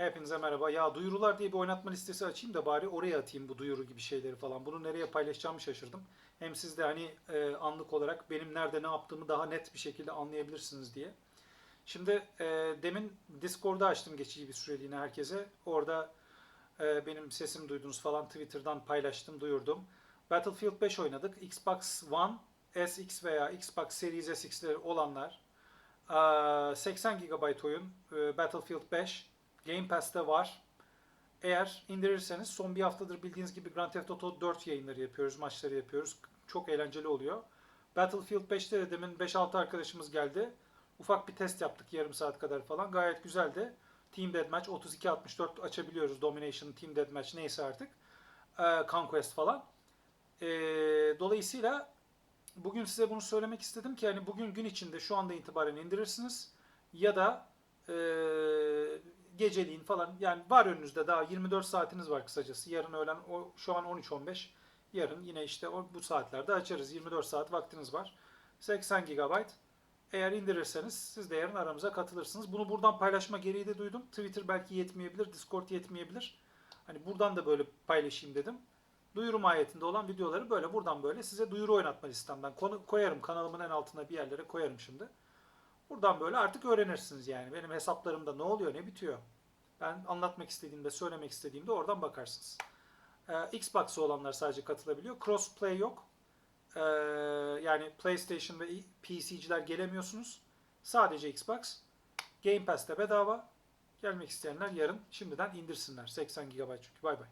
Hepinize merhaba. Ya duyurular diye bir oynatma listesi açayım da bari oraya atayım bu duyuru gibi şeyleri falan. Bunu nereye paylaşacağımı şaşırdım. Hem siz de hani e, anlık olarak benim nerede ne yaptığımı daha net bir şekilde anlayabilirsiniz diye. Şimdi e, demin Discord'da açtım geçici bir süreliğine herkese. Orada e, benim sesimi duydunuz falan Twitter'dan paylaştım, duyurdum. Battlefield 5 oynadık. Xbox One, SX veya Xbox Series SX'leri olanlar ee, 80 GB oyun e, Battlefield 5 Game Pass'te var. Eğer indirirseniz son bir haftadır bildiğiniz gibi Grand Theft Auto 4 yayınları yapıyoruz, maçları yapıyoruz. Çok eğlenceli oluyor. Battlefield 5'te de demin 5-6 arkadaşımız geldi. Ufak bir test yaptık yarım saat kadar falan. Gayet güzeldi. Team Deathmatch 32-64 açabiliyoruz. Domination, Team Deathmatch neyse artık. Ee, Conquest falan. Ee, dolayısıyla bugün size bunu söylemek istedim ki hani bugün gün içinde şu anda itibaren indirirsiniz ya da e, geceliğin falan yani var önünüzde daha 24 saatiniz var kısacası. Yarın öğlen o şu an 13-15 yarın yine işte o, bu saatlerde açarız. 24 saat vaktiniz var. 80 GB. Eğer indirirseniz siz de yarın aramıza katılırsınız. Bunu buradan paylaşma gereği de duydum. Twitter belki yetmeyebilir, Discord yetmeyebilir. Hani buradan da böyle paylaşayım dedim duyuru mahiyetinde olan videoları böyle buradan böyle size duyuru oynatma listemden koyarım. Kanalımın en altına bir yerlere koyarım şimdi. Buradan böyle artık öğrenirsiniz yani. Benim hesaplarımda ne oluyor ne bitiyor. Ben anlatmak istediğimde, söylemek istediğimde oradan bakarsınız. Ee, Xbox'ı olanlar sadece katılabiliyor. Crossplay yok. Ee, yani PlayStation ve PC'ciler gelemiyorsunuz. Sadece Xbox. Game Pass'te bedava. Gelmek isteyenler yarın şimdiden indirsinler. 80 GB çünkü. Bay bay.